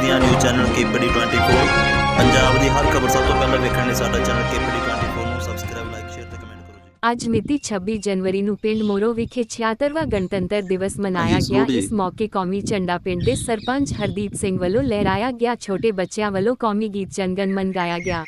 ਦੀਆਂ news channel KPD 24 Punjab ਦੀ ਹਰ ਖਬਰ ਸਭ ਤੋਂ ਪਹਿਲਾਂ ਵੇਖਣ ਲਈ ਸਾਡਾ ਚੈਨਲ ਕੇਪੀਡੀ 24 ਨੂੰ ਸਬਸਕ੍ਰਾਈਬ ਲਾਈਕ ਸ਼ੇਅਰ ਤੇ ਕਮੈਂਟ ਕਰੋ ਜੀ। ਅੱਜ ਮਿਤੀ 26 ਜਨਵਰੀ ਨੂੰ ਪਿੰਡ ਮੋਰੋ ਵਿਖੇ 76ਵਾਂ ਗਣਤੰਤਰ ਦਿਵਸ ਮਨਾਇਆ ਗਿਆ। ਇਸ ਮੌਕੇ ਕੌਮੀ ਝੰਡਾ ਪਿੰਡ ਦੇ ਸਰਪੰਚ ਹਰਦੀਪ ਸਿੰਘ ਵੱਲੋਂ ਲਹਿਰਾਇਆ ਗਿਆ। ਛੋਟੇ ਬੱਚਿਆਂ ਵੱਲੋਂ ਕੌਮੀ ਗੀਤ ਜਨਗਣ ਮਨ ਗਾਇਆ ਗਿਆ।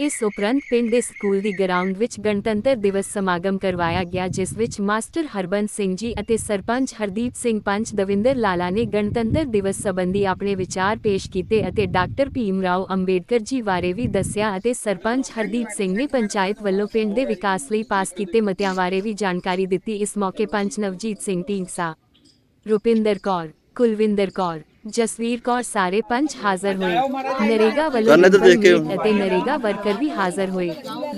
ਇਸ ਉਪਰੰਤ ਪਿੰਡ ਦੇ ਸਕੂਲ ਦੀ ਗਰਾਊਂਡ ਵਿੱਚ ਗਣਤੰਤਰ ਦਿਵਸ ਸਮਾਗਮ ਕਰਵਾਇਆ ਗਿਆ, ਜਿਸ ਵਿੱਚ ਮਾਸਟਰ ਹਰਬੰਸ ਸਿੰਘ ਜੀ ਅਤੇ ਸਰਪੰਚ ਹਰਦੀਪ ਸਿੰਘ ਪੰਚ ਦਵਿੰਦਰ ਲਾਲਾ ਨੇ ਗਣਤੰਤਰ ਦਿਵਸ ਸੰਬੰਧੀ ਆਪਣੇ ਵਿਚਾਰ ਪੇਸ਼ ਕੀਤੇ ਅਤੇ ਡਾਕਟਰ ਭੀਮ ਰਾਓ ਅੰਬੇਡਕਰ ਜੀ ਬਾਰੇ ਵੀ ਦੱਸਿਆ ਅਤੇ ਸਰਪੰਚ ਹਰਦੀਪ ਸਿੰਘ ਨੇ ਪੰਚਾਇਤ ਵੱਲੋਂ ਪਿੰਡ ਦੇ ਵਿਕਾਸ ਲਈ ਪਾਸ ਕੀਤੇ ਮਤਿਆਂ ਬਾਰੇ ਵੀ ਜਾਣਕਾਰੀ ਦਿੱਤੀ। ਇਸ ਮੌਕੇ ਪੰਚ ਨਵਜੀਤ ਸਿੰਘ ਢੀਂਡਸਾ, ਰੁਪਿੰਦਰ ਕੌਰ, ਕੁਲਵਿੰਦਰ ਕੌਰ ਜਸਵੀਰ ਕੌਰ ਸਾਰੇ ਪੰਚ ਹਾਜ਼ਰ ਹੋਏ। ਨਰੇਗਾ ਵੱਲੋਂ ਅਤੇ ਨਰੇਗਾ ਵਰਕਰ ਵੀ ਹਾਜ਼ਰ ਹੋਏ।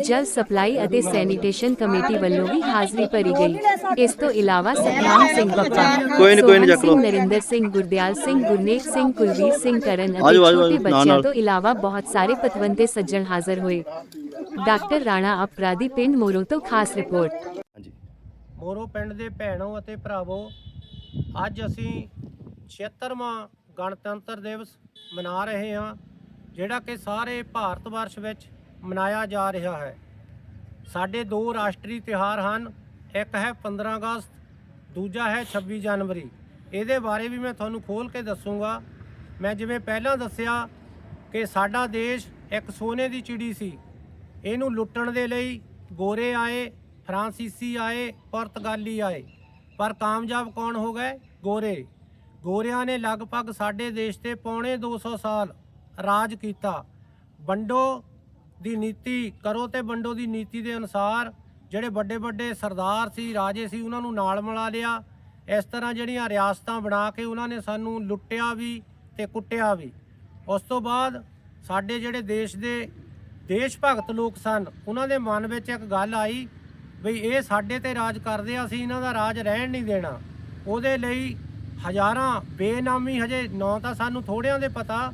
ਜਲ ਸਪਲਾਈ ਅਤੇ ਸੈਨੀਟੇਸ਼ਨ ਕਮੇਟੀ ਵੱਲੋਂ ਵੀ ਹਾਜ਼ਰੀ ਭਰੀ ਗਈ। ਇਸ ਤੋਂ ਇਲਾਵਾ ਸਤਨਾਮ ਸਿੰਘ ਬੱਪਾ ਕੋਈ ਨੀ, ਕੋਈ ਨੀ, ਸੋਹਣ ਚੱਕ। ਸਿੰਘ, ਨਰਿੰਦਰ ਸਿੰਘ ਗੁਰਦਿਆਲ ਸਿੰਘ ਗੁਰਨੇਕ ਸਿੰਘ ਕੁਲਵੀਰ ਸਿੰਘ ਕਰਨ ਅਤੇ ਛੋਟੇ ਬੱਚਿਆਂ। ਤੋਂ ਇਲਾਵਾ ਬਹੁਤ ਸਾਰੇ ਪਤਵੰਤੇ ਸੱਜਣ ਹਾਜ਼ਰ ਹੋਏ। ਡਾਕਟਰ ਰਾਣਾ ਅਪਰਾਧੀ ਪਿੰਡ ਮੋਰੋ ਤੋਂ ਖਾਸ ਰਿਪੋਰਟ। ਹਾਂਜੀ। ਮੋਰੋ ਪਿੰਡ ਦੇ ਭੈਣੋ ਅਤੇ ਭਰਾਵੋ ਅੱਜ ਅਸੀਂ 76ਵਾਂ ਗਣਤੰਤਰ ਦਿਵਸ ਮਨਾ ਰਹੇ ਹਾਂ, ਜਿਹੜਾ ਕਿ ਸਾਰੇ ਭਾਰਤ ਵਰਸ਼ ਵਿੱਚ ਮਨਾਇਆ ਜਾ ਰਿਹਾ ਹੈ। ਸਾਡੇ ਦੋ ਰਾਸ਼ਟਰੀ ਤਿਉਹਾਰ ਹਨ, ਇੱਕ ਹੈ 15 ਅਗਸਤ, ਦੂਜਾ ਹੈ 26 ਜਨਵਰੀ। ਇਹਦੇ ਬਾਰੇ ਵੀ ਮੈਂ ਤੁਹਾਨੂੰ ਖੋਲ ਕੇ ਦੱਸੂਗਾ। ਮੈਂ ਜਿਵੇਂ ਪਹਿਲਾਂ ਦੱਸਿਆ ਕਿ ਸਾਡਾ ਦੇਸ਼ ਇੱਕ ਸੋਨੇ ਦੀ ਚਿੜੀ ਸੀ। ਇਹਨੂੰ ਲੁੱਟਣ ਦੇ ਲਈ ਗੋਰੇ ਆਏ, ਫਰਾਂਸੀਸੀ ਆਏ, ਪੁਰਤਗਾਲੀ ਆਏ। ਪਰ ਕਾਮਯਾਬ ਕੌਣ ਹੋ ਗਏ? ਗੋਰੇ। ਗੋਰਿਆਂ ਨੇ ਲਗਭਗ ਸਾਡੇ ਦੇਸ਼ ਤੇ ਪੌਣੇ 200 ਸਾਲ ਰਾਜ ਕੀਤਾ। ਵੰਡੋ ਦੀ ਨੀਤੀ ਕਰੋ ਤੇ ਵੰਡੋ ਦੀ ਨੀਤੀ ਦੇ ਅਨੁਸਾਰ ਜਿਹੜੇ ਵੱਡੇ ਵੱਡੇ ਸਰਦਾਰ ਸੀ, ਰਾਜੇ ਸੀ, ਉਹਨਾਂ ਨੂੰ ਨਾਲ ਮਿਲਾ ਲਿਆ। ਇਸ ਤਰ੍ਹਾਂ ਜਿਹੜੀਆਂ ਰਿਆਸਤਾਂ ਬਣਾ ਕੇ ਉਹਨਾਂ ਨੇ ਸਾਨੂੰ ਲੁੱਟਿਆ ਵੀ ਤੇ ਕੁੱਟਿਆ ਵੀ। ਉਸ ਤੋਂ ਬਾਅਦ ਸਾਡੇ ਜਿਹੜੇ ਦੇਸ਼ ਦੇ ਦੇਸ਼ ਭਗਤ ਲੋਕ ਸਨ, ਉਹਨਾਂ ਦੇ ਮਨ ਵਿੱਚ ਇੱਕ ਗੱਲ ਆਈ ਵੀ ਇਹ ਸਾਡੇ ਤੇ ਰਾਜ ਕਰਦੇ ਆ, ਅਸੀਂ ਇਹਨਾਂ ਦਾ ਰਾਜ ਰਹਿਣ ਨਹੀਂ ਦੇਣਾ। ਉਹਦੇ ਲਈ ਹਜ਼ਾਰਾਂ ਬੇਨਾਮੀ ਹਜੇ ਨਾਂ ਤਾਂ ਸਾਨੂੰ ਥੋੜਿਆਂ ਦੇ ਪਤਾ,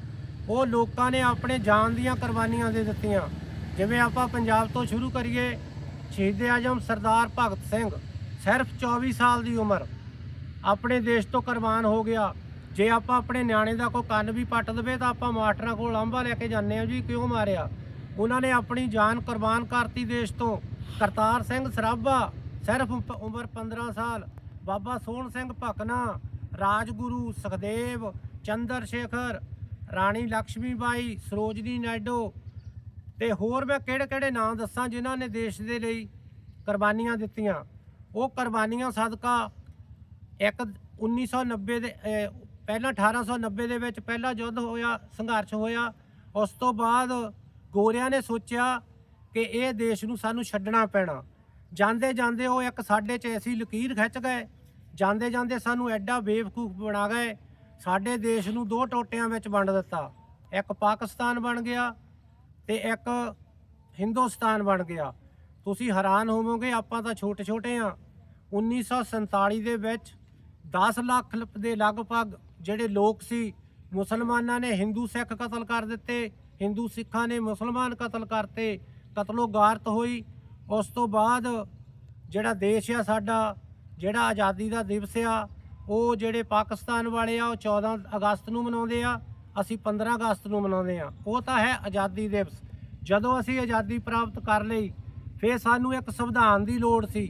ਉਹ ਲੋਕਾਂ ਨੇ ਆਪਣੇ ਜਾਨ ਦੀਆਂ ਕੁਰਬਾਨੀਆਂ ਦੇ ਦਿੱਤੀਆਂ। ਜਿਵੇਂ ਆਪਾਂ ਪੰਜਾਬ ਤੋਂ ਸ਼ੁਰੂ ਕਰੀਏ, ਸ਼ਹੀਦ ਆਜਮ ਸਰਦਾਰ ਭਗਤ ਸਿੰਘ, ਸਿਰਫ 24 ਸਾਲ ਦੀ ਉਮਰ। ਆਪਣੇ ਦੇਸ਼ ਤੋਂ ਕੁਰਬਾਨ ਹੋ ਗਿਆ। ਜੇ ਆਪਾਂ ਆਪਣੇ ਨਿਆਣੇ ਦਾ ਕੋਈ ਕੰਨ ਵੀ ਪੱਟ ਦਵੇ ਤਾਂ ਆਪਾਂ ਮਾਸਟਰਾਂ ਕੋਲ ਲਾਂਭਾ ਲੈ ਕੇ ਜਾਂਦੇ ਆ ਜੀ, ਕਿਉਂ ਮਾਰਿਆ? ਉਹਨਾਂ ਨੇ ਆਪਣੀ ਜਾਨ ਕੁਰਬਾਨ ਕਰਤੀ ਦੇਸ਼ ਤੋਂ। ਕਰਤਾਰ ਸਿੰਘ ਸਰਾਭਾ, ਸਿਰਫ ਉਮਰ 15 ਸਾਲ। ਬਾਬਾ ਸੋਹਣ ਸਿੰਘ ਭਕਨਾ ਰਾਜਗੁਰੂ ਸੁਖਦੇਵ ਚੰਦਰ ਸ਼ੇਖਰ ਰਾਣੀ ਲక్ష్ਮੀ ਬਾਈ ਸਰੋਜਨੀ ਨਾਇਡੂ ਤੇ ਹੋਰ ਮੈਂ ਕਿਹੜੇ ਕਿਹੜੇ ਨਾਂ ਦੱਸਾਂ ਜਿਨ੍ਹਾਂ ਨੇ ਦੇਸ਼ ਦੇ ਲਈ ਕੁਰਬਾਨੀਆਂ ਦਿੱਤੀਆਂ। ਉਹ ਕੁਰਬਾਨੀਆਂ ਸਦਕਾ ਇੱਕ 1990 ਦੇ ਅਹ, ਪਹਿਲਾਂ 1890 ਦੇ ਵਿੱਚ ਪਹਿਲਾ ਯੁੱਧ ਹੋਇਆ ਸੰਘਰਸ਼ ਹੋਇਆ। ਉਸ ਤੋਂ ਬਾਅਦ ਗੋਰਿਆਂ ਨੇ ਸੋਚਿਆ ਕਿ ਇਹ ਦੇਸ਼ ਨੂੰ ਸਾਨੂੰ ਛੱਡਣਾ ਪੈਣਾ। ਜਾਂਦੇ ਜਾਂਦੇ ਉਹ ਇੱਕ ਸਾਡੇ 'ਚ ਐਸੀ ਲਕੀਰ ਖਿੱਚ ਗਏ ਜਾਂਦੇ ਜਾਂਦੇ ਸਾਨੂੰ ਐਡਾ ਬੇਵਕੂਫ ਬਣਾ ਗਏ। ਸਾਡੇ ਦੇਸ਼ ਨੂੰ ਦੋ ਟੋਟਿਆਂ ਵਿੱਚ ਵੰਡ ਦਿੱਤਾ। ਇੱਕ ਪਾਕਿਸਤਾਨ ਬਣ ਗਿਆ ਤੇ ਇੱਕ ਹਿੰਦੁਸਤਾਨ ਬਣ ਗਿਆ। ਤੁਸੀਂ ਹੈਰਾਨ ਹੋਵੋਗੇ, ਆਪਾਂ ਤਾਂ ਛੋਟੇ ਛੋਟੇ ਆ 1947 ਦੇ ਵਿੱਚ 10 ਲੱਖ ਦੇ ਲਗਭਗ ਜਿਹੜੇ ਲੋਕ ਸੀ, ਮੁਸਲਮਾਨਾਂ ਨੇ ਹਿੰਦੂ ਸਿੱਖ ਕਤਲ ਕਰ ਦਿੱਤੇ, ਹਿੰਦੂ ਸਿੱਖਾਂ ਨੇ ਮੁਸਲਮਾਨ ਕਤਲ ਕਰਤੇ ਕਤਲੋਗਾਰਤ ਹੋਈ। ਉਸ ਤੋਂ ਬਾਅਦ ਜਿਹੜਾ ਦੇਸ਼ ਆ ਸਾਡਾ ਜਿਹੜਾ ਆਜ਼ਾਦੀ ਦਾ ਦਿਵਸ ਆ, ਉਹ ਜਿਹੜੇ ਪਾਕਿਸਤਾਨ ਵਾਲੇ ਆ, ਉਹ 14 ਅਗਸਤ ਨੂੰ ਮਨਾਉਂਦੇ ਆ, ਅਸੀਂ 15 ਅਗਸਤ ਨੂੰ ਮਨਾਉਂਦੇ ਆ। ਉਹ ਤਾਂ ਹੈ ਆਜ਼ਾਦੀ ਦਿਵਸ। ਜਦੋਂ ਅਸੀਂ ਆਜ਼ਾਦੀ ਪ੍ਰਾਪਤ ਕਰ ਲਈ, ਫਿਰ ਸਾਨੂੰ ਇੱਕ ਸੰਵਿਧਾਨ ਦੀ ਲੋੜ ਸੀ,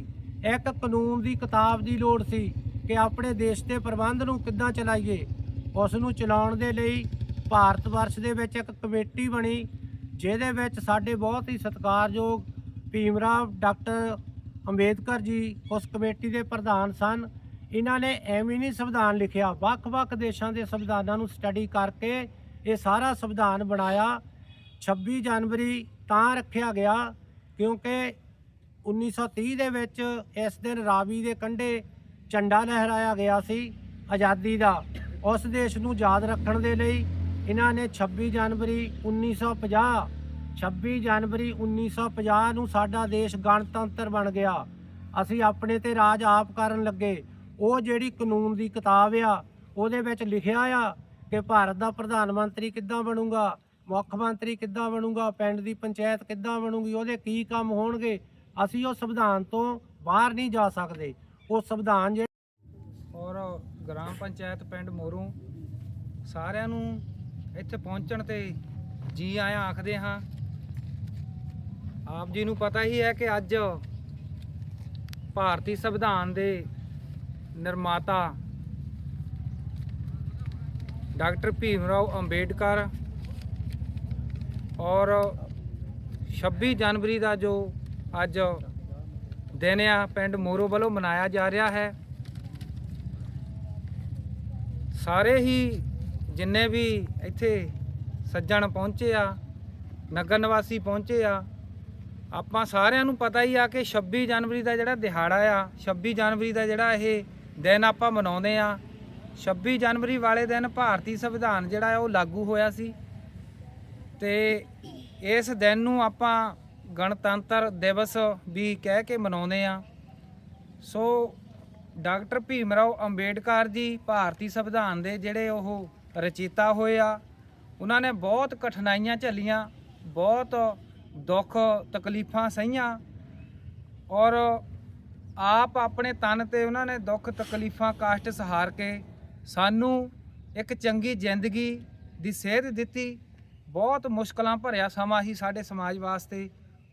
ਇੱਕ ਕਾਨੂੰਨ ਦੀ ਕਿਤਾਬ ਦੀ ਲੋੜ ਸੀ ਕਿ ਆਪਣੇ ਦੇਸ਼ ਦੇ ਪ੍ਰਬੰਧ ਨੂੰ ਕਿੱਦਾਂ ਚਲਾਈਏ। ਉਸ ਨੂੰ ਚਲਾਉਣ ਦੇ ਲਈ ਭਾਰਤ ਵਰਸ਼ ਦੇ ਵਿੱਚ ਇੱਕ ਕਮੇਟੀ ਬਣੀ, ਜਿਹਦੇ ਵਿੱਚ ਸਾਡੇ ਬਹੁਤ ਹੀ ਸਤਿਕਾਰਯੋਗ ਭੀਮ ਰਾਵ, ਡਾਕਟਰ ਅੰਬੇਦਕਰ ਜੀ ਉਸ ਕਮੇਟੀ ਦੇ ਪ੍ਰਧਾਨ ਸਨ। ਇਹਨਾਂ ਨੇ ਐਵੇਂ ਨਹੀਂ ਸੰਵਿਧਾਨ ਲਿਖਿਆ। ਵੱਖ-ਵੱਖ ਦੇਸ਼ਾਂ ਦੇ ਸੰਵਿਧਾਨਾਂ ਨੂੰ ਸਟੱਡੀ ਕਰਕੇ ਇਹ ਸਾਰਾ ਸੰਵਿਧਾਨ ਬਣਾਇਆ। 26 ਜਨਵਰੀ ਤਾਂ ਰੱਖਿਆ ਗਿਆ ਕਿਉਂਕਿ 1930 ਦੇ ਵਿੱਚ ਇਸ ਦਿਨ ਰਾਵੀ ਦੇ ਕੰਢੇ ਝੰਡਾ ਲਹਿਰਾਇਆ ਗਿਆ ਸੀ ਆਜ਼ਾਦੀ ਦਾ। ਉਸ ਦੇਸ਼ ਨੂੰ ਯਾਦ ਰੱਖਣ ਦੇ ਲਈ ਇਹਨਾਂ ਨੇ 26 ਜਨਵਰੀ 1950 26 ਜਨਵਰੀ 1950 ਨੂੰ ਸਾਡਾ ਦੇਸ਼ ਗਣਤੰਤਰ ਬਣ ਗਿਆ। ਅਸੀਂ ਆਪਣੇ ਤੇ ਰਾਜ ਆਪ ਕਰਨ ਲੱਗੇ। ਉਹ ਜਿਹੜੀ ਕਾਨੂੰਨ ਦੀ ਕਿਤਾਬ ਆ, ਉਹਦੇ ਵਿੱਚ ਲਿਖਿਆ ਆ ਕਿ ਭਾਰਤ ਦਾ ਪ੍ਰਧਾਨ ਮੰਤਰੀ ਕਿੱਦਾਂ ਬਣੂਗਾ, ਮੁੱਖ ਮੰਤਰੀ ਕਿੱਦਾਂ ਬਣੂਗਾ, ਪਿੰਡ ਦੀ ਪੰਚਾਇਤ ਕਿੱਦਾਂ ਬਣੂਗੀ, ਉਹਦੇ ਕੀ ਕੰਮ ਹੋਣਗੇ, ਅਸੀਂ ਉਹ ਸੰਵਿਧਾਨ ਤੋਂ ਬਾਹਰ ਨਹੀਂ ਜਾ ਸਕਦੇ। ਉਹ ਸੰਵਿਧਾਨ ਜਿਹੜਾ ਔਰ ਗ੍ਰਾਮ ਪੰਚਾਇਤ ਪਿੰਡ ਮੋਰੂ ਸਾਰਿਆਂ ਨੂੰ ਇੱਥੇ ਪਹੁੰਚਣ ਤੇ ਜੀ ਆਇਆਂ ਆਖਦੇ ਹਾਂ ਆਪ ਜੀ ਨੂੰ ਪਤਾ ਹੀ ਹੈ ਕਿ ਅੱਜ ਭਾਰਤੀ ਸੰਵਿਧਾਨ ਦੇ ਨਿਰਮਾਤਾ ਡਾਕਟਰ ਭੀਮ ਰਾਓ ਅੰਬੇਡਕਰ ਔਰ 26 ਜਨਵਰੀ ਦਾ ਜੋ ਅੱਜ ਦਿਨ ਆ, ਪਿੰਡ ਮੋਰੋ ਵੱਲੋਂ ਮਨਾਇਆ ਜਾ ਰਿਹਾ ਹੈ। ਸਾਰੇ ਹੀ ਜਿੰਨੇ ਵੀ ਇੱਥੇ ਸੱਜਣ ਪਹੁੰਚੇ ਆ, ਨਗਰ ਨਿਵਾਸੀ ਪਹੁੰਚੇ ਆ ਆਪਾਂ ਸਾਰਿਆਂ ਨੂੰ ਪਤਾ ਹੀ ਆ ਕਿ 26 ਜਨਵਰੀ ਦਾ ਜਿਹੜਾ ਦਿਹਾੜਾ ਆ 26 ਜਨਵਰੀ ਦਾ ਜਿਹੜਾ ਇਹ ਦਿਨ ਆਪਾਂ ਮਨਾਉਂਦੇ ਆ। 26 ਜਨਵਰੀ ਵਾਲੇ ਦਿਨ ਭਾਰਤੀ ਸੰਵਿਧਾਨ ਜਿਹੜਾ ਆ, ਉਹ ਲਾਗੂ ਹੋਇਆ ਸੀ। ਤੇ ਇਸ ਦਿਨ ਨੂੰ ਆਪਾਂ ਗਣਤੰਤਰ ਦਿਵਸ ਵੀ ਕਹਿ ਕੇ ਮਨਾਉਂਦੇ ਆ। ਸੋ ਡਾਕਟਰ ਭੀਮ ਰਾਓ ਅੰਬੇਡਕਰ ਜੀ ਭਾਰਤੀ ਸੰਵਿਧਾਨ ਦੇ ਜਿਹੜੇ ਉਹ ਰਚయిਤਾ ਹੋਏ ਆ, ਉਹਨਾਂ ਨੇ ਬਹੁਤ ਕਠਿਨਾਈਆਂ ਝੱਲੀਆਂ, ਬਹੁਤ ਦੁੱਖ, ਤਕਲੀਫਾਂ ਸਹੀਆਂ ਔਰ ਆਪ ਆਪਣੇ ਤਨ ਤੇ ਉਹਨਾਂ ਨੇ ਦੁੱਖ, ਤਕਲੀਫਾਂ ਕਾਸ਼ਟ ਸਹਾਰ ਕੇ ਸਾਨੂੰ ਇੱਕ ਚੰਗੀ ਜ਼ਿੰਦਗੀ ਦੀ ਸੇਧ ਦਿੱਤੀ। ਬਹੁਤ ਮੁਸ਼ਕਲਾਂ ਭਰਿਆ ਸਮਾਂ ਹੀ ਸਾਡੇ ਸਮਾਜ ਵਾਸਤੇ।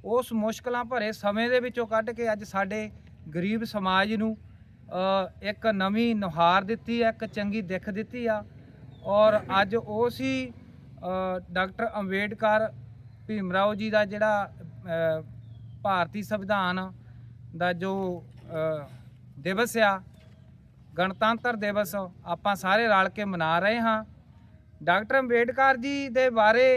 ਉਸ ਮੁਸ਼ਕਲਾਂ ਭਰੇ ਸਮੇਂ ਦੇ ਵਿੱਚੋਂ ਕੱਢ ਕੇ ਅੱਜ ਸਾਡੇ ਗਰੀਬ ਸਮਾਜ ਨੂੰ ਇੱਕ ਨਵੀਂ ਨੁਹਾਰ ਦਿੱਤੀ ਹੈ, ਇੱਕ ਚੰਗੀ ਦਿੱਖ ਦਿੱਤੀ ਆ। ਔਰ ਅੱਜ ਉਸ ਹੀ ਡਾਕਟਰ ਅੰਬੇਡਕਰ ਭੀਮ ਰਾਓ ਜੀ ਦਾ ਜਿਹੜਾ ਭਾਰਤੀ ਸੰਵਿਧਾਨ ਦਾ ਜੋ ਦਿਵਸ ਆ, ਗਣਤੰਤਰ ਦਿਵਸ, ਆਪਾਂ ਸਾਰੇ ਰਲ ਕੇ ਮਨਾ ਰਹੇ ਹਾਂ। ਡਾਕਟਰ ਅੰਬੇਡਕਰ ਜੀ ਦੇ ਬਾਰੇ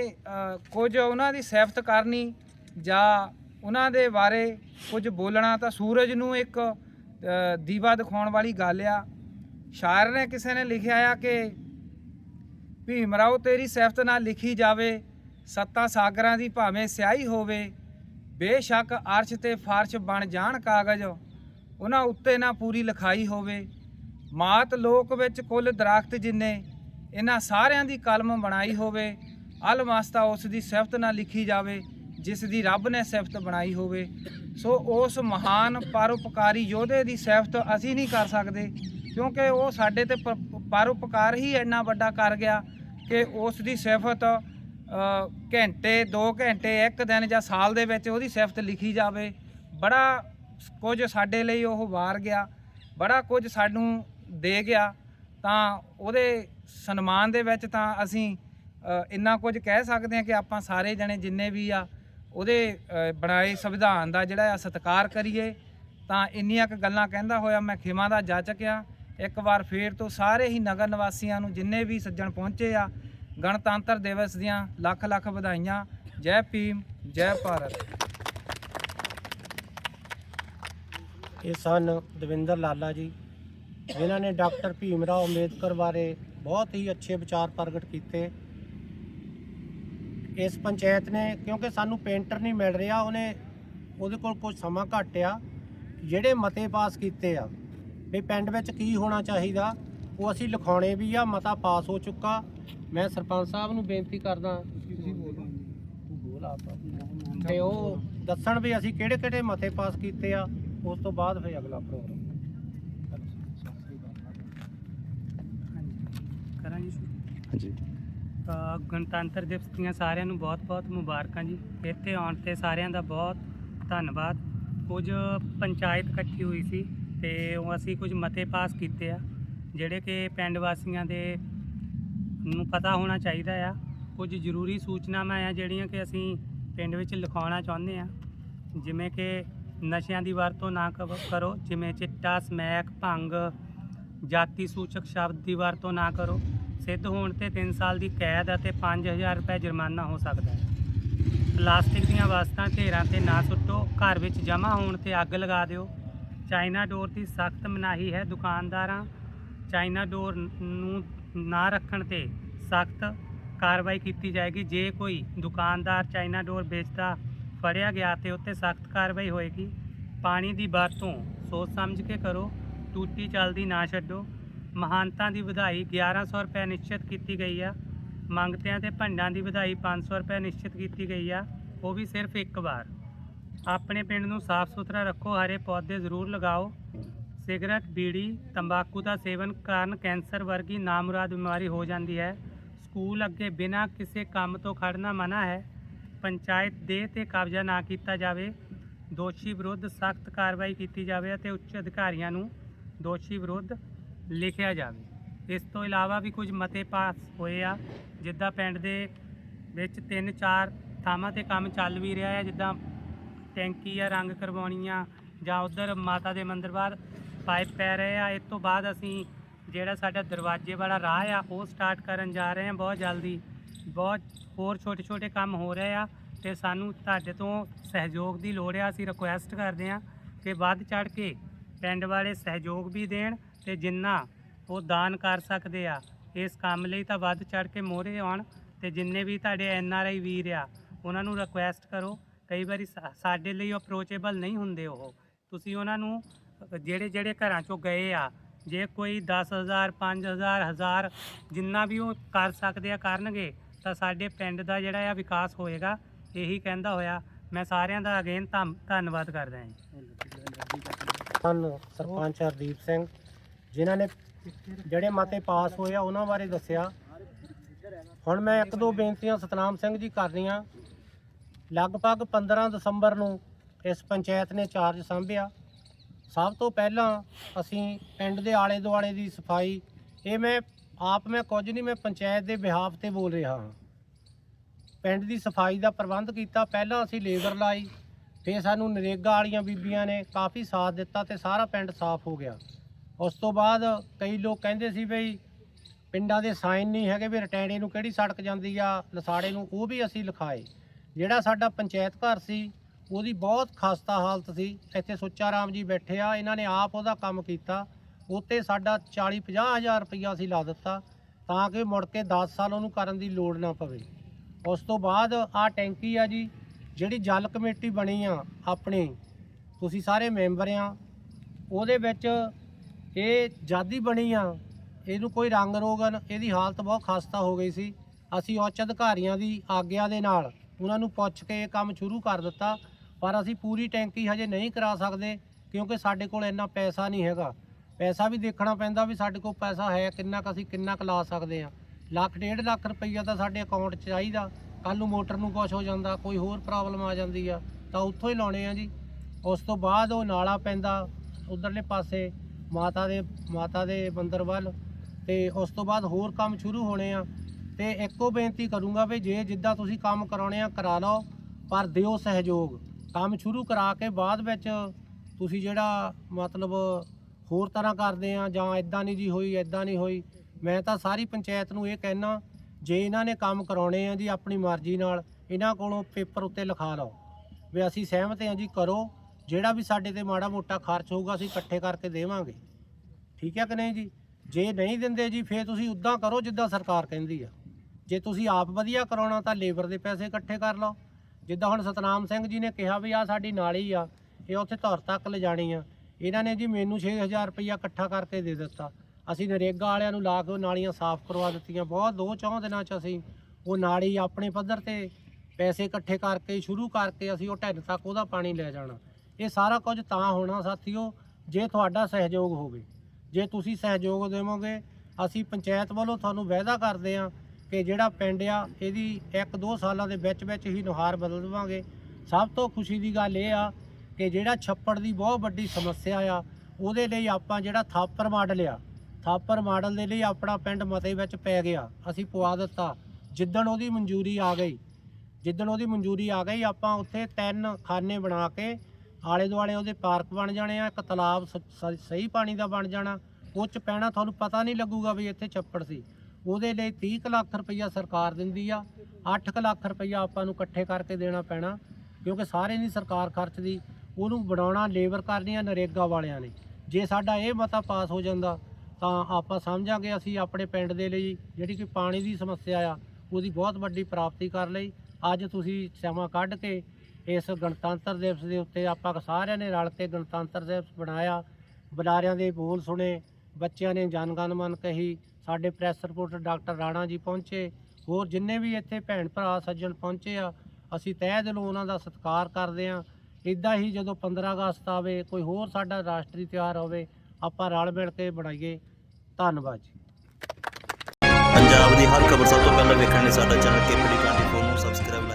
ਕੁਝ ਉਹਨਾਂ ਦੀ ਸਿਫਤ ਕਰਨੀ ਜਾਂ ਉਹਨਾਂ ਦੇ ਬਾਰੇ ਕੁਝ ਬੋਲਣਾ ਤਾਂ ਸੂਰਜ ਨੂੰ ਇੱਕ ਦੀਵਾ ਦਿਖਾਉਣ ਵਾਲੀ ਗੱਲ ਆ। ਸ਼ਾਇਰ ਨੇ ਕਿਸੇ ਨੇ ਲਿਖਿਆ ਆ ਕਿ ਭੀਮ ਰਾਓ ਤੇਰੀ ਸਿਫਤ ਨਾਲ ਲਿਖੀ ਜਾਵੇ। ਸੱਤਾ ਸਾਗਰਾਂ ਦੀ ਭਾਵੇਂ ਸਿਆਹੀ ਹੋਵੇ, ਬੇਸ਼ੱਕ ਅਰਸ਼ ਤੇ ਫਰਸ਼ ਬਣ ਜਾਣ ਕਾਗਜ਼, ਉਹਨਾਂ ਉੱਤੇ ਨਾ ਪੂਰੀ ਲਿਖਾਈ ਹੋਵੇ। ਮਾਤ ਲੋਕ ਵਿੱਚ ਕੁੱਲ ਦਰਖਤ ਜਿੰਨੇ, ਇਹਨਾਂ ਸਾਰਿਆਂ ਦੀ ਕਲਮ ਬਣਾਈ ਹੋਵੇ। ਅਲਮਸਤਾ ਉਸ ਦੀ ਸਿਫਤ ਨਾਲ ਲਿਖੀ ਜਾਵੇ, ਜਿਸ ਦੀ ਰੱਬ ਨੇ ਸਿਫਤ ਬਣਾਈ ਹੋਵੇ। ਸੋ ਉਸ ਮਹਾਨ ਪਰਉਪਕਾਰੀ ਯੋਧੇ ਦੀ ਸਿਫਤ ਅਸੀਂ ਨਹੀਂ ਕਰ ਸਕਦੇ, ਕਿਉਂਕਿ ਉਹ ਸਾਡੇ ਤੇ ਪ- ਪਰਉਪਕਾਰ ਹੀ ਇੰਨਾ ਵੱਡਾ ਕਰ ਗਿਆ ਕਿ ਉਸ ਦੀ ਸਿਫਤ ਘੰਟੇ 2 ਘੰਟੇ, ਇੱਕ ਦਿਨ ਜਾਂ ਸਾਲ ਦੇ ਵਿੱਚ ਉਹਦੀ ਸਿਫਤ ਲਿਖੀ ਜਾਵੇ। ਬੜਾ ਕੁਝ ਸਾਡੇ ਲਈ ਉਹ ਵਾਰ ਗਿਆ। ਬੜਾ ਕੁਝ ਸਾਨੂੰ ਦੇ ਗਿਆ। ਤਾਂ ਉਹਦੇ ਸਨਮਾਨ ਦੇ ਵਿੱਚ ਤਾਂ ਅਸੀਂ ਇੰਨਾ ਕੁਝ ਕਹਿ ਸਕਦੇ ਹਾਂ ਕਿ ਆਪਾਂ ਸਾਰੇ ਜਣੇ ਜਿੰਨੇ ਵੀ ਆ, ਉਹਦੇ ਬਣਾਏ ਸੰਵਿਧਾਨ ਦਾ ਜਿਹੜਾ ਆ ਸਤਿਕਾਰ ਕਰੀਏ। ਤਾਂ ਇੰਨੀਆਂ ਕੁ ਗੱਲਾਂ ਕਹਿੰਦਾ ਹੋਇਆ, ਮੈਂ ਖਿਮਾ ਦਾ ਜਾ ਆ। ਇੱਕ ਵਾਰ ਫੇਰ ਤੋਂ ਸਾਰੇ ਹੀ ਨਗਰ ਨਿਵਾਸੀਆਂ ਨੂੰ ਜਿੰਨੇ ਵੀ ਸੱਜਣ ਪਹੁੰਚੇ ਆ ਗਣਤੰਤਰ ਦਿਵਸ ਦੀਆਂ ਲੱਖ ਲੱਖ ਵਧਾਈਆਂ। ਜੈ ਭੀਮ, ਜੈ ਭਾਰਤ। ਇਹ ਸਨ ਦਵਿੰਦਰ ਲਾਲਾ ਜੀ, ਜਿਨ੍ਹਾਂ ਨੇ ਡਾਕਟਰ ਭੀਮ ਰਾਓ ਅੰਬੇਦਕਰ ਬਾਰੇ ਬਹੁਤ ਹੀ ਅੱਛੇ ਵਿਚਾਰ ਪ੍ਰਗਟ ਕੀਤੇ। ਇਸ ਪੰਚਾਇਤ ਨੇ, ਕਿਉਂਕਿ ਸਾਨੂੰ ਪੇਂਟਰ ਨਹੀਂ ਮਿਲ ਰਿਹਾ, ਉਹਨੇ ਉਹਦੇ ਕੋਲ ਕੁਝ ਸਮਾਂ ਘੱਟ ਜਿਹੜੇ ਮਤੇ ਪਾਸ ਕੀਤੇ ਆ, ਵੀ ਪਿੰਡ ਵਿੱਚ ਕੀ ਹੋਣਾ ਚਾਹੀਦਾ। ਉਹ ਅਸੀਂ ਲਿਖਾਉਣੇ ਵੀ ਆ ਮਤਾ ਪਾਸ ਹੋ ਚੁੱਕਾ। ਮੈਂ ਸਰਪੰਚ ਸਾਹਿਬ ਨੂੰ ਬੇਨਤੀ ਕਰਦਾ ਤੁਸੀਂ ਬੋਲੋ। ਤੂੰ ਬੋਲ। ਆਪ ਤੇ ਉਹ ਦੱਸਣ ਵੀ ਅਸੀਂ ਕਿਹੜੇ ਕਿਹੜੇ ਮਤੇ ਪਾਸ ਕੀਤੇ ਆ ਉਸ ਤੋਂ ਬਾਅਦ ਫਿਰ ਅਗਲਾ ਪ੍ਰੋਗਰਾਮ। ਕਰਾਂਗੇ। ਹਾਂਜੀ। ਅ, ਗਣਤੰਤਰ ਦਿਵਸ ਦੀਆਂ ਸਾਰਿਆਂ ਨੂੰ ਬਹੁਤ-ਬਹੁਤ ਮੁਬਾਰਕਾਂ ਜੀ। ਇੱਥੇ ਆਉਣ ਤੇ ਸਾਰਿਆਂ ਦਾ ਬਹੁਤ ਧੰਨਵਾਦ। ਕੁਝ ਪੰਚਾਇਤ ਇਕੱਠੀ ਹੋਈ ਸੀ ਤੇ ਉਹ ਅਸੀਂ ਕੁਝ ਮਤੇ ਪਾਸ ਕੀਤੇ ਆ। ਜਿਹੜੇ ਕਿ ਪਿੰਡ ਵਾਸੀਆਂ ਦੇ ਨੂੰ ਪਤਾ ਹੋਣਾ ਚਾਹੀਦਾ ਆ। ਕੁਝ ਜ਼ਰੂਰੀ ਸੂਚਨਾਵਾਂ ਆ ਜਿਹੜੀਆਂ ਕਿ ਅਸੀਂ ਪਿੰਡ ਵਿੱਚ ਲਿਖਾਉਣਾ ਚਾਹੁੰਦੇ ਆ। ਜਿਵੇਂ ਕਿ ਨਸ਼ਿਆਂ ਦੀ ਵਰਤੋਂ ਨਾ ਕਵ- ਕਰੋ। ਜਿਵੇਂ ਚਿੱਟਾ, ਸਮੈਕ, ਭੰਗ, ਜਾਤੀ ਸੂਚਕ ਸ਼ਬਦ ਦੀ ਵਰਤੋਂ ਨਾ ਕਰੋ। ਸਿੱਧ ਹੋਣ ਤੇ 3 ਸਾਲ ਦੀ ਕੈਦ ਅਤੇ 5000 ਰੁਪਏ ਜੁਰਮਾਨਾ ਹੋ ਸਕਦਾ ਹੈ। ਪਲਾਸਟਿਕ ਦੀਆਂ ਵਸਤਾਂ ਢੇਰਾਂ ਤੇ ਨਾ ਸੁੱਟੋ। ਘਰ ਵਿੱਚ ਜਮ੍ਹਾਂ ਹੋਣ ਤੇ ਅੱਗ ਲਗਾ ਦਿਓ। ਚਾਈਨਾ ਡੋਰ ਦੀ ਸਖਤ ਮਨਾਹੀ ਹੈ ਦੁਕਾਨਦਾਰਾਂ। ਚਾਈਨਾ ਡੋਰ ਨੂੰ, ਨਾ ਰੱਖਣ ਤੇ ਸਖਤ ਕਾਰਵਾਈ ਕੀਤੀ ਜਾਏਗੀ। ਜੇ ਕੋਈ ਦੁਕਾਨਦਾਰ ਚਾਈਨਾ ਡੋਰ ਵੇਚਦਾ ਫੜਿਆ ਗਿਆ ਤੇ ਉੱਤੇ ਸਖਤ ਕਾਰਵਾਈ ਹੋਏਗੀ, ਪਾਣੀ ਦੀ ਵਰਤੋਂ ਸੋਚ ਸਮਝ ਕੇ ਕਰੋ, ਟੂਟੀ ਚੱਲਦੀ ਨਾ ਛੱਡੋ। ਮਹਾਨਤਾ ਦੀ ਵਧਾਈ 1100 ਰੁਪਏ ਨਿਸ਼ਚਿਤ ਕੀਤੀ ਗਈ ਆ। ਮੰਗਤਿਆਂ ਤੇ ਭੰਡਾਂ ਦੀ ਵਧਾਈ 500 ਰੁਪਏ ਨਿਸ਼ਚਿਤ ਕੀਤੀ ਗਈ ਆ। ਉਹ ਵੀ ਸਿਰਫ ਇੱਕ ਵਾਰ। ਆਪਣੇ ਪਿੰਡ ਨੂੰ ਸਾਫ਼ ਸੁਥਰਾ ਰੱਖੋ, ਹਰੇ ਪੌਦੇ ਜ਼ਰੂਰ ਲਗਾਓ। ਸਿਗਰਟ, ਬੀੜੀ, ਤੰਬਾਕੂ ਦਾ ਸੇਵਨ ਕਾਰਨ ਕੈਂਸਰ ਵਰਗੀ ਨਾਮੁਰਾਦ ਬਿਮਾਰੀ ਹੋ ਜਾਂਦੀ ਹੈ। ਸਕੂਲ ਅੱਗੇ ਬਿਨਾਂ ਕਿਸੇ ਕੰਮ ਤੋਂ ਖੜਨਾ ਮਨਾ ਹੈ। ਪੰਚਾਇਤ ਦੇ ਤੇ ਕਬਜ਼ਾ ਨਾ ਕੀਤਾ ਜਾਵੇ। ਦੋਸ਼ੀ ਵਿਰੁੱਧ ਸਖਤ ਕਾਰਵਾਈ ਕੀਤੀ ਜਾਵੇ ਅਤੇ ਉੱਚ ਅਧਿਕਾਰੀਆਂ ਨੂੰ ਦੋਸ਼ੀ ਵਿਰੁੱਧ ਲਿਖਿਆ ਜਾਵੇ। ਇਸ ਤੋਂ ਇਲਾਵਾ ਵੀ ਕੁਝ ਮਤੇ ਪਾਸ ਹੋਏ ਆ, ਜਿੱਦਾਂ ਪਿੰਡ ਦੇ ਵਿੱਚ ਤਿੰਨ ਚਾਰ ਥਾਵਾਂ ਤੇ ਕੰਮ ਚੱਲ ਵੀ ਰਿਹਾ ਹੈ, ਜਿੱਦਾਂ ਟੈਂਕੀ ਆ ਰੰਗ ਕਰਵਾਉਣੀ ਆ ਜਾਂ ਉਧਰ ਮਾਤਾ ਦੇ ਮੰਦਿਰ ਬਾਹਰ ਪਾਈਪ ਪੈ ਰਹੇ ਆ। ਇਸ ਤੋਂ ਬਾਅਦ ਅਸੀਂ ਜਿਹੜਾ ਸਾਡਾ ਦਰਵਾਜ਼ੇ ਵਾਲਾ ਰਾਹ ਆ, ਉਹ ਸਟਾਰਟ ਕਰਨ ਜਾ ਰਹੇ ਹਾਂ ਬਹੁਤ ਜਲਦੀ। ਬਹੁਤ ਹੋਰ ਛੋਟੇ ਛੋਟੇ ਕੰਮ ਹੋ ਰਹੇ ਆ ਤੇ ਸਾਨੂੰ ਤੁਹਾਡੇ ਤੋਂ ਸਹਿਯੋਗ ਦੀ ਲੋੜ ਆ। ਅਸੀਂ ਰਿਕੁਐਸਟ ਕਰਦੇ ਆ ਕਿ ਵੱਧ ਚੜ ਕੇ ਪਿੰਡ ਵਾਲੇ ਸਹਿਯੋਗ ਵੀ ਦੇਣ ਤੇ ਜਿੰਨਾ ਉਹ ਦਾਨ ਕਰ ਸਕਦੇ ਆ, ਇਸ ਕੰਮ ਲਈ ਤਾਂ ਵੱਧ ਚੜ ਕੇ ਮੋਹਰੇ ਆਉਣ ਤੇ ਜਿੰਨੇ ਵੀ ਤੁਹਾਡੇ ਐਨ ਆਰ ਆਈ ਵੀਰ ਆ, ਉਹਨਾਂ ਨੂੰ ਰਿਕੁਐਸਟ ਕਰੋ। ਕਈ ਵਾਰੀ ਸਾ- ਸਾਡੇ ਲਈ ਅਪਰੋਚੇਬਲ ਨਹੀਂ ਹੁੰਦੇ ਉਹ। ਤੁਸੀਂ ਉਹਨਾਂ ਨੂੰ ਜਿਹੜੇ ਜਿਹੜੇ ਘਰਾਂ ਚੋਂ ਗਏ ਆ, ਜੇ ਕੋਈ 10000 5000 1000 ਜਿੰਨਾ ਵੀ ਉਹ ਕਰ ਸਕਦੇ ਆ ਕਰਨਗੇ, ਤਾਂ ਸਾਡੇ ਪਿੰਡ ਦਾ ਜਿਹੜਾ ਆ ਵਿਕਾਸ ਹੋਏਗਾ, ਇਹੀ ਕਹਿੰਦਾ ਹੋਇਆ। ਮੈਂ ਸਾਰਿਆਂ ਦਾ ਅਗੇਨ ਧੰਨਵਾਦ ਕਰਦਾ ਹਾਂ ਹਨ ਸਰਪੰਚ ਹਰਦੀਪ ਸਿੰਘ, ਜਿਨ੍ਹਾਂ ਨੇ ਜਿਹੜੇ ਮਤੇ ਪਾਸ ਹੋਏ ਆ, ਉਹਨਾਂ ਬਾਰੇ ਦੱਸਿਆ। ਹੁਣ ਮੈਂ ਇੱਕ ਦੋ ਬੇਨਤੀਆਂ ਸਤਨਾਮ ਸਿੰਘ ਜੀ ਕਰ ਰਹੀਆਂ ਲਗਭਗ 15 ਦਸੰਬਰ ਨੂੰ ਇਸ ਪੰਚਾਇਤ ਨੇ ਚਾਰਜ ਸੰਭਿਆ। ਸਭ ਤੋਂ ਪਹਿਲਾਂ ਅਸੀਂ ਪਿੰਡ ਦੇ ਆਲੇ ਦੁਆਲੇ ਦੀ ਸਫ਼ਾਈ, ਇਹ ਮੈਂ ਆਪ ਮੈਂ ਕੁਝ ਨਹੀਂ, ਮੈਂ ਪੰਚਾਇਤ ਦੇ ਬਿਹਾਫ ਤੇ ਬੋਲ ਰਿਹਾ ਹਾਂ। ਪਿੰਡ ਦੀ ਸਫ਼ਾਈ ਦਾ ਪ੍ਰਬੰਧ ਕੀਤਾ, ਪਹਿਲਾਂ ਅਸੀਂ ਲੇਬਰ ਲਾਈ, ਫਿਰ ਸਾਨੂੰ ਨਰੇਗਾ ਵਾਲੀਆਂ ਬੀਬੀਆਂ ਨੇ ਕਾਫੀ ਸਾਥ ਦਿੱਤਾ ਤੇ ਸਾਰਾ ਪਿੰਡ ਸਾਫ਼ ਹੋ ਗਿਆ। ਉਸ ਤੋਂ ਬਾਅਦ ਕਈ ਲੋਕ ਕਹਿੰਦੇ ਸੀ ਬਈ ਪਿੰਡਾਂ ਦੇ ਸਾਈਨ ਨਹੀਂ ਹੈਗੇ, ਵੀ ਰਟੈਣੇ ਨੂੰ ਕਿਹੜੀ ਸੜਕ ਜਾਂਦੀ ਆ, ਲਸਾੜੇ ਨੂੰ ਉਹ ਵੀ ਅਸੀਂ ਲਿਖਾਏ। ਜਿਹੜਾ ਸਾਡਾ ਪੰਚਾਇਤ ਘਰ ਸੀ ਉਹਦੀ ਬਹੁਤ ਖਸਤਾ ਹਾਲਤ ਸੀ। ਇੱਥੇ ਸੁੱਚਾ ਰਾਮ ਜੀ ਬੈਠੇ ਆ, ਇਹਨਾਂ ਨੇ ਆਪ ਉਹਦਾ ਕੰਮ ਕੀਤਾ। ਉੱਤੇ ਸਾਡਾ 40 50 ਹਜ਼ਾਰ ਰੁਪਈਆ ਅਸੀਂ ਲਾ ਦਿੱਤਾ ਤਾਂ ਕਿ ਮੁੜ ਕੇ 10 ਸਾਲ ਉਹਨੂੰ ਕਰਨ ਦੀ ਲੋੜ ਨਾ ਪਵੇ। ਉਸ ਤੋਂ ਬਾਅਦ ਆ ਟੈਂਕੀ ਆ ਜੀ, ਜਿਹੜੀ ਜਲ ਕਮੇਟੀ ਬਣੀ ਆ ਆਪਣੀ, ਤੁਸੀਂ ਸਾਰੇ ਮੈਂਬਰ ਆ, ਉਹਦੇ ਵਿੱਚ ਇਹ ਜਾਦੀ ਬਣੀ ਆ, ਇਹਨੂੰ ਕੋਈ ਰੰਗ ਰੋਗਨ, ਇਹਦੀ ਹਾਲਤ ਬਹੁਤ ਖਸਤਾ ਹੋ ਗਈ ਸੀ। ਅਸੀਂ ਉੱਚ ਅਧਿਕਾਰੀਆਂ ਦੀ ਆਗਿਆ ਦੇ ਨਾਲ ਉਹਨਾਂ ਨੂੰ ਪੁੱਛ ਕੇ ਇਹ ਕੰਮ ਸ਼ੁਰੂ ਕਰ ਦਿੱਤਾ। ਪਰ ਅਸੀਂ ਪੂਰੀ ਟੈਂਕੀ ਹਜੇ ਨਹੀਂ ਕਰਾ ਸਕਦੇ ਕਿਉਂਕਿ ਸਾਡੇ ਕੋਲ ਇੰਨਾ ਪੈਸਾ ਨਹੀਂ ਹੈਗਾ। ਪੈਸਾ ਵੀ ਦੇਖਣਾ ਪੈਂਦਾ ਵੀ ਸਾਡੇ ਕੋਲ ਪੈਸਾ ਹੈ, ਕਿੰਨਾ ਕੁ ਅਸੀਂ ਕਿੰਨਾ ਕੁ ਲਾ ਸਕਦੇ ਆ ਲੱਖ, ਡੇਢ ਲੱਖ ਰੁਪਈਆ ਤਾਂ ਸਾਡੇ ਅਕਾਊਂਟ 'ਚ ਚਾਹੀਦਾ। ਕੱਲ ਨੂੰ ਮੋਟਰ ਨੂੰ ਕੁਛ ਹੋ ਜਾਂਦਾ, ਕੋਈ ਹੋਰ ਪ੍ਰੋਬਲਮ ਆ ਜਾਂਦੀ ਆ, ਤਾਂ ਉੱਥੋਂ ਹੀ ਲਾਉਣੇ ਆ ਜੀ। ਉਸ ਤੋਂ ਬਾਅਦ ਉਹ ਨਾਲਾ ਪੈਂਦਾ ਉਧਰਲੇ ਪਾਸੇ, ਮਾਤਾ ਦੇ ਮਾਤਾ ਦੇ ਮੰਦਰ ਵੱਲ। ਤੇ ਉਸ ਤੋਂ ਬਾਅਦ ਹੋਰ ਕੰਮ ਸ਼ੁਰੂ ਹੋਣੇ ਆ। ਤੇ ਇੱਕੋ ਬੇਨਤੀ ਕਰੂੰਗਾ ਵੀ ਜੇ ਜਿੱਦਾਂ ਤੁਸੀਂ ਕੰਮ ਕਰਾਉਣੇ ਆ, ਕਰਾ ਲਓ, ਪਰ ਦਿਓ ਸਹਿਯੋਗ। ਕੰਮ ਸ਼ੁਰੂ ਕਰਾ ਕੇ ਬਾਅਦ ਵਿੱਚ ਤੁਸੀਂ ਜਿਹੜਾ ਮਤਲਬ ਹੋਰ ਤਰ੍ਹਾਂ ਕਰਦੇ ਆ ਜਾਂ ਇਦਾਂ ਨਹੀਂ ਜੀ ਹੋਈ ਇਦਾਂ ਨਹੀਂ ਹੋਈ, ਮੈਂ ਤਾਂ ਸਾਰੀ ਪੰਚਾਇਤ ਨੂੰ ਇਹ ਕਹਿਣਾ ਜੇ ਇਹਨਾਂ ਨੇ ਕੰਮ ਕਰਾਉਣੇ ਆ ਜੀ ਆਪਣੀ ਮਰਜ਼ੀ ਨਾਲ, ਇਹਨਾਂ ਕੋਲੋਂ ਪੇਪਰ ਉੱਤੇ ਲਿਖਾ ਲਓ। ਵੀ ਅਸੀਂ ਸਹਿਮਤ ਹਾਂ ਜੀ, ਕਰੋ, ਜਿਹੜਾ ਵੀ ਸਾਡੇ ਤੇ ਮਾੜਾ ਮੋਟਾ ਖਰਚ ਹੋਊਗਾ ਅਸੀਂ ਇਕੱਠੇ ਕਰਕੇ ਦੇਵਾਂਗੇ। ਠੀਕ ਹੈ ਕਿ ਨਹੀਂ ਜੀ? ਜੇ ਨਹੀਂ ਦਿੰਦੇ ਜੀ, ਫੇਰ ਤੁਸੀਂ ਉਦਾਂ ਕਰੋ ਜਿੱਦਾਂ ਸਰਕਾਰ ਕਹਿੰਦੀ ਆ। ਜੇ ਤੁਸੀਂ ਆਪ ਵਧੀਆ ਕਰਾਉਣਾ ਤਾਂ ਲੇਬਰ ਦੇ ਪੈਸੇ ਇਕੱਠੇ ਕਰ ਲਓ। ਜਿੱਦਾਂ ਹੁਣ ਸਤਨਾਮ ਸਿੰਘ ਜੀ ਨੇ ਕਿਹਾ ਵੀ ਆ ਸਾਡੀ ਨਾਲੀ ਆ, ਇਹ ਉੱਥੇ ਧੌਰ ਤੱਕ ਲਿਜਾਣੀ ਆ। ਇਹਨਾਂ ਨੇ ਜੀ ਮੈਨੂੰ 6000 ਰੁਪਈਆ ਇਕੱਠਾ ਕਰਕੇ ਦੇ ਦਿੱਤਾ। ਅਸੀਂ ਨਰੇਗਾ ਵਾਲਿਆਂ ਨੂੰ ਲਾ ਕੇ ਉਹ ਨਾਲੀਆਂ ਸਾਫ਼ ਕਰਵਾ ਦਿੱਤੀਆਂ। ਬਹੁਤ ਦੋ ਚੌਂ ਦਿਨਾਂ 'ਚ ਅਸੀਂ ਉਹ ਨਾਲੀ ਆਪਣੇ ਪੱਧਰ ਤੇ ਪੈਸੇ ਇਕੱਠੇ ਕਰਕੇ ਸ਼ੁਰੂ ਕਰਕੇ ਅਸੀਂ ਉਹ ਢਿੱਡ ਤੱਕ ਉਹਦਾ ਪਾਣੀ ਲੈ ਜਾਣਾ। ਇਹ ਸਾਰਾ ਕੁਝ ਤਾਂ ਹੋਣਾ ਸਾਥੀਓ, ਜੇ ਤੁਹਾਡਾ ਸਹਿਯੋਗ ਹੋਵੇ। ਜੇ ਤੁਸੀਂ ਸਹਿਯੋਗ ਦੇਵੋਗੇ, ਅਸੀਂ ਪੰਚਾਇਤ ਵੱਲੋਂ ਤੁਹਾਨੂੰ ਵਾਅਦਾ ਕਰਦੇ ਹਾਂ ਕਿ ਜਿਹੜਾ ਪਿੰਡ ਆ, ਇਹਦੀ 1-2 ਸਾਲਾਂ ਦੇ ਵਿੱਚ ਵਿੱਚ ਹੀ ਨੁਹਾਰ ਬਦਲ ਦੇਵਾਂਗੇ। ਸਭ ਤੋਂ ਖੁਸ਼ੀ ਦੀ ਗੱਲ ਇਹ ਆ ਕਿ ਜਿਹੜਾ ਛੱਪੜ ਦੀ ਬਹੁਤ ਵੱਡੀ ਸਮੱਸਿਆ ਆ, ਉਹਦੇ ਲਈ ਆਪਾਂ ਜਿਹੜਾ ਥਾਪਰ ਮਾਡਲ ਆ, ਥਾਪਰ ਮਾਡਲ ਦੇ ਲਈ ਆਪਣਾ ਪਿੰਡ ਮਤੇ ਵਿੱਚ ਪੈ ਗਿਆ। ਅਸੀਂ ਪਵਾ ਦਿੱਤਾ। ਜਿੱਦਣ ਉਹਦੀ ਮਨਜ਼ੂਰੀ ਆ ਗਈ, ਜਿੱਦਣ ਉਹਦੀ ਮਨਜ਼ੂਰੀ ਆ ਗਈ, ਆਪਾਂ ਉੱਥੇ ਤਿੰਨ ਖਾਨੇ ਬਣਾ ਕੇ ਆਲੇ ਦੁਆਲੇ ਉਹਦੇ ਪਾਰਕ ਬਣ ਜਾਣੇ ਆ, ਇੱਕ ਤਲਾਬ ਸ- ਸ- ਸਹੀ ਪਾਣੀ ਦਾ ਬਣ ਜਾਣਾ। ਉਹ ਚ ਪੈਣਾ ਤੁਹਾਨੂੰ ਪਤਾ ਨਹੀਂ ਲੱਗੂਗਾ ਵੀ ਇੱਥੇ ਛੱਪੜ ਸੀ। ਉਹਦੇ ਲਈ 30 ਕੁ ਲੱਖ ਰੁਪਈਆ ਸਰਕਾਰ ਦਿੰਦੀ ਆ 8 ਕੁ ਲੱਖ ਰੁਪਈਆ ਆਪਾਂ ਨੂੰ ਇਕੱਠੇ ਕਰਕੇ ਦੇਣਾ ਪੈਣਾ, ਕਿਉਂਕਿ ਸਾਰੇ ਨਹੀਂ ਸਰਕਾਰ ਖਰਚਦੀ, ਉਹਨੂੰ ਬਣਾਉਣਾ ਲੇਬਰ ਕਰਨੀ ਆ ਨਰੇਗਾ ਵਾਲਿਆਂ ਨੇ। ਜੇ ਸਾਡਾ ਇਹ ਮਤਾ ਪਾਸ ਹੋ ਜਾਂਦਾ, ਤਾਂ ਆਪਾਂ ਸਮਝਾਂਗੇ ਅਸੀਂ ਆਪਣੇ ਪਿੰਡ ਦੇ ਲਈ ਜਿਹੜੀ ਕਿ ਪਾਣੀ ਦੀ ਸਮੱਸਿਆ ਆ, ਉਹਦੀ ਬਹੁਤ ਵੱਡੀ ਪ੍ਰਾਪਤੀ ਕਰ ਲਈ। ਅੱਜ ਤੁਸੀਂ ਸਮਾਂ ਕੱਢ ਕੇ ਇਸ ਗਣਤੰਤਰ ਦਿਵਸ ਦੇ ਉੱਤੇ ਆਪਾਂ ਸਾਰਿਆਂ ਨੇ ਰਲ ਕੇ ਗਣਤੰਤਰ ਦਿਵਸ ਬਣਾਇਆ ਬੁਲਾਰਿਆਂ ਦੇ ਬੋਲ ਸੁਣੇ, ਬੱਚਿਆਂ ਨੇ ਜਨ ਗਣ ਮਨ ਕਹੀ ਸਾਡੇ press reporter doctor Rana ji ਪਹੁੰਚੇ, ਹੋਰ ਜਿੰਨੇ ਵੀ ਇੱਥੇ ਭੈਣ ਭਰਾ ਸੱਜਣ ਪਹੁੰਚੇ ਆ, ਅਸੀਂ ਤਹਿ ਦਿਲੋਂ ਉਹਨਾਂ ਦਾ ਸਤਿਕਾਰ ਕਰਦੇ ਆ ਇਦਾਂ ਹੀ ਜਦੋਂ 15 ਅਗਸਤ ਆਵੇ, ਕੋਈ ਹੋਰ ਸਾਡਾ ਰਾਸ਼ਟਰੀ ਤਿਉਹਾਰ ਹੋਵੇ, ਆਪਾਂ ਰਲ ਮਿਲ ਕੇ ਬਣਾਈਏ। ਧੰਨਵਾਦ ਜੀ। ਪੰਜਾਬ ਦੀ ਹਰ ਖਬਰ ਸਭ ਤੋਂ ਪਹਿਲਾਂ ਵੇਖਣ ਲਈ ਸਾਡਾ ਚੈਨਲ ਕੇਪੀਡੀ 24 ਨੂੰ ਸਬਸਕ੍ਰਾਈਬ